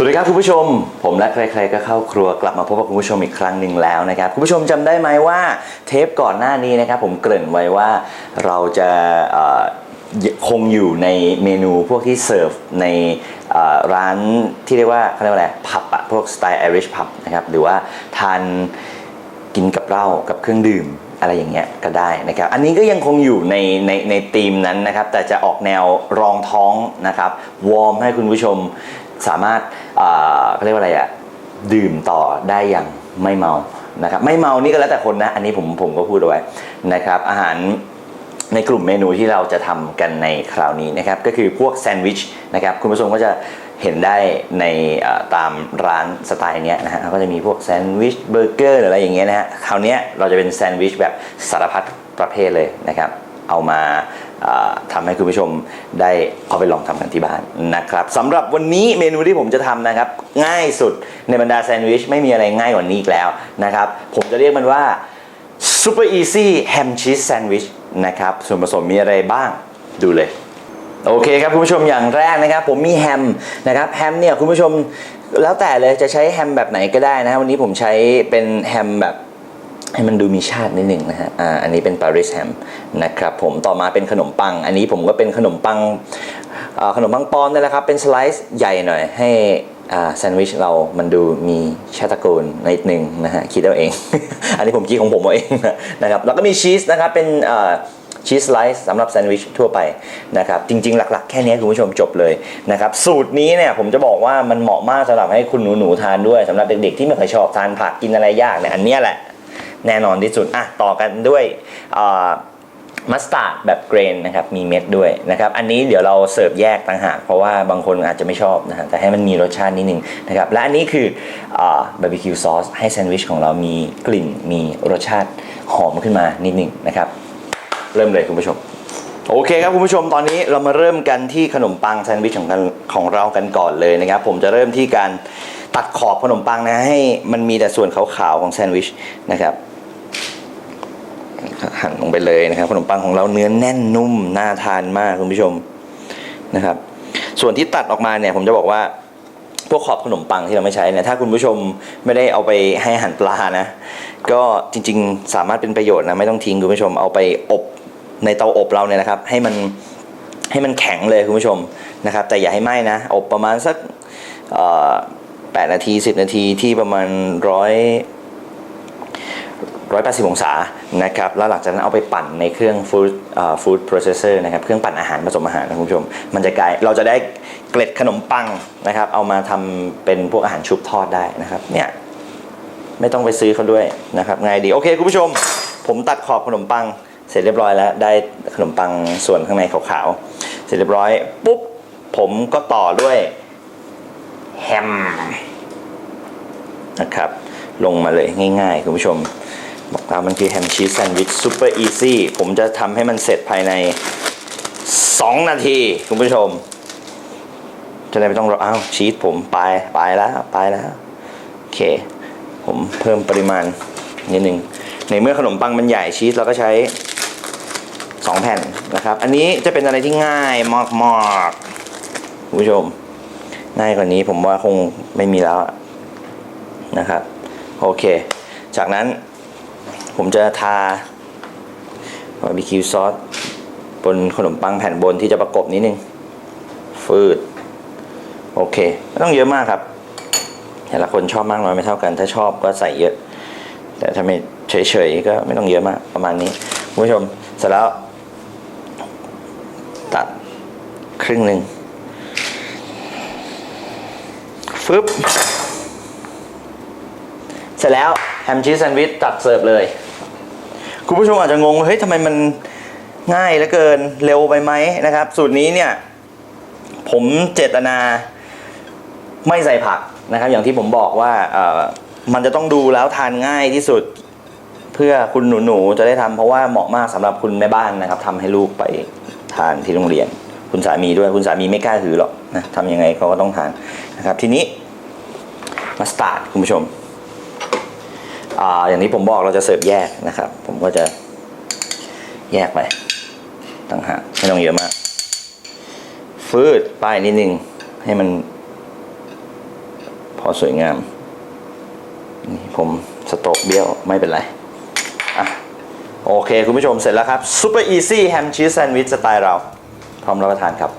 สวัสดีครับคุณผู้ชม ผมและใครๆก็เข้าครัวกลับมาพบกับคุณผู้ชมอีกครั้งหนึ่งแล้วนะครับคุณผู้ชมจำได้ไหมว่าเทปก่อนหน้านี้นะครับผมเกริ่นไว้ว่าเราจะคงอยู่ในเมนูพวกที่เสิร์ฟในร้านที่เรียกว่าเขาเรียกว่าอะไรผับอะพวกสไตล์ไอริชผับนะครับหรือว่าทานกินกับเหล้ากับเครื่องดื่มอะไรอย่างเงี้ยก็ได้นะครับ อันนี้ก็ยังคงอยู่ในในในธีมนั้นนะครับ แต่จะออกแนวรองท้องนะครับ วอร์มให้คุณผู้ชมสามารถ เขาเรียกว่าอะไรอะดื่มต่อได้อย่างไม่เมานะครับไม่เมานี่ก็แล้วแต่คนนะ อันนี้ผมผมก็พูดเอาไว้นะครับ อาหารในกลุ่มเมนูที่เราจะทำกันในคราวนี้นะครับก็คือพวกแซนด์วิชนะครับคุณผู้ชมก็จะเห็นได้ในตามร้านสไตล์เนี้ยนะฮะก็จะมีพวกแซนด์วิชเบอร์เกอร์หรืออะไรอย่างเงี้ยนะฮะคราวนี้เราจะเป็นแซนด์วิชแบบสารพัดประเภทเลยนะครับเอามา ทำให้คุณผู้ชมได้เอาไปลองทำกันที่บ้านนะครับสำหรับวันนี้เมนูที่ผมจะทำนะครับ ง่ายสุดในบรรดาแซนด์วิชไม่มีอะไรง่ายกว่านี้อีกแล้วนะครับ ผมจะเรียกมันว่า Super Easy Ham Cheese Sandwich นะครับ ส่วนผสมมีอะไรบ้างดูเลย โอเคครับคุณผู้ชมอย่างแรกนะครับ ผมมีแฮมนะครับแฮมเนี่ยคุณผู้ชมแล้วแต่เลยจะใช้แฮมแบบไหนก็ได้นะฮะวันนี้ผมใช้เป็นแฮมแบบ ให้มันดูมีชาตินิดหนึ่งนะฮะ อ่า อันนี้เป็นปารีสแฮมนะครับผม ต่อมาเป็นขนมปัง อันนี้ผมก็เป็นขนมปังขนมปังปอนนี่แหละครับ เป็นสไลซ์ใหญ่หน่อย ให้แซนด์วิชเรามันดูมีชาติตระกูลนิดหนึ่งนะฮะ คิดเอาเอง อันนี้ผมคิดของผมเอาเองนะครับ แล้วก็มีชีสนะครับ เป็นชีสสไลซ์สำหรับแซนด์วิชทั่วไปนะครับ จริง ๆ หลัก ๆ แค่นี้คุณผู้ชมจบเลยนะครับ สูตรนี้เนี่ยผมจะบอกว่ามันเหมาะมากสำหรับให้คุณหนูๆทานด้วยสำหรับเด็กๆที่ไม่เคยชอบทานผักกินอะไรยากเนี่ยอันเนี้ยแหละ แน่นอนที่สุดอะต่อกันด้วยมัสตาร์ดแบบเกรนนะครับมีเม็ดด้วยนะครับอันนี้เดี๋ยวเราเสิร์ฟแยกต่างหากเพราะว่าบางคนอาจจะไม่ชอบนะฮะแต่ให้มันมีรสชาตินิดนึงนะครับและอันนี้คือบาร์บีคิวซอสให้แซนด์วิชของเรามีกลิ่นมีรสชาติหอมขึ้นมานิดนึงนะครับเริ่มเลยคุณผู้ชมโอเคครับคุณผู้ชมตอนนี้เรามาเริ่มกันที่ขนมปังแซนด์วิชของกันของเรากันก่อนเลยนะครับผมจะเริ่มที่การตัดขอบขนมปังนะให้มันมีแต่ส่วนขาวๆของแซนด์วิชนะครับ หั่นลงไปเลยนะครับ ขนมปังของเราเนื้อแน่นนุ่มน่าทานมากคุณผู้ชมนะครับ ส่วนที่ตัดออกมาเนี่ยผมจะบอกว่าพวกขอบขนมปังที่เราไม่ใช้เนี่ยถ้าคุณผู้ชมไม่ได้เอาไปให้อาหารปลานะ ก็จริงๆ สามารถเป็นประโยชน์นะไม่ต้องทิ้งคุณผู้ชมเอาไปอบในเตาอบเราเนี่ยนะครับ ให้มันให้มันแข็งเลยคุณผู้ชมนะครับ แต่อย่าให้ไหม้นะ อบประมาณสักแปดนาทีสิบนาทีที่ประมาณร้อย 180 องศานะครับแล้วหลังจากนั้นเอาไปปั่นในเครื่องฟู้ดฟู้ดโปรเซสเซอร์นะครับเครื่องปั่นอาหารผสมอาหารนะคุณผู้ชม มันจะกลายเราจะได้เกล็ดขนมปังนะครับ เอามาทำเป็นพวกอาหารชุบทอดได้นะครับเนี่ยไม่ต้องไปซื้อเขาด้วยนะครับง่ายดีโอเคคุณผู้ชม ผมตัดขอบขนมปังเสร็จเรียบร้อยแล้วได้ขนมปังส่วนข้างในขาวๆเสร็จเรียบร้อยปุ๊บผมก็ต่อด้วยแฮมนะครับลงมาเลยง่ายๆคุณผู้ชม บอกว่ามมันคือแฮมชีสแซนด์วิชซูเปอร์อีซี่ผมจะทำให้มันเสร็จภายใน 2 นาที คุณผู้ชม จะได้ไม่ต้องรออ้าวชีสผมไปไปแล้วไปแล้ว โอเค ผมเพิ่มปริมาณนิดนึงในเมื่อขนมปังมันใหญ่ชีสเราก็ใช้ 2 แผ่นนะครับ อันนี้จะเป็นอะไรที่ง่ายมากๆคุณผู้ชม ง่ายกว่านี้ผมว่าคงไม่มีแล้วนะครับ โอเค จากนั้น ผมจะทาบาร์บีคิวซอสบนขนมปังแผ่นบนที่จะประกบนิดนึง ฟืด โอเค ไม่ต้องเยอะมากครับ แต่ละคนชอบมากน้อยไม่เท่ากัน ถ้าชอบก็ใส่เยอะ แต่ถ้าไม่เฉยๆก็ไม่ต้องเยอะมากประมาณนี้คุณผู้ชมเสร็จแล้ว ตัดครึ่งหนึ่งฟึบเสร็จแล้วแฮมชีสแซนด์วิชตัดเสิร์ฟเลย คุณผู้ชมอาจจะงงว่าเฮ้ยทำไมมันง่ายเหลือเกินเร็วไปไหมนะครับ สูตรนี้เนี่ยผมเจตนาไม่ใส่ผักนะครับ อย่างที่ผมบอกว่าเอ่อมันจะต้องดูแล้วทานง่ายที่สุดเพื่อคุณหนูๆจะได้ทำเพราะว่าเหมาะมากสำหรับคุณแม่บ้านนะครับทำให้ลูกไปทานที่โรงเรียน คุณสามีด้วยคุณสามีไม่กล้าถือหรอกนะทำยังไงเขาก็ต้องทานนะครับ ทีนี้มาสตาร์ทคุณผู้ชม อ่าอย่างที่ผมบอกเราจะเสิร์ฟแยกนะครับ ผมก็จะแยกไปต่างหากไม่ต้องเยอะมาก ฟืดป้ายนิดนึงให้มัน พอสวยงาม นี่ผมสโตกเบี้ยวไม่เป็นไรอะโอเค คุณผู้ชมเสร็จแล้วครับซูเปอร์อีซี่แฮมชีสแซนด์วิชสไตล์เรา พร้อมรับประทานครับ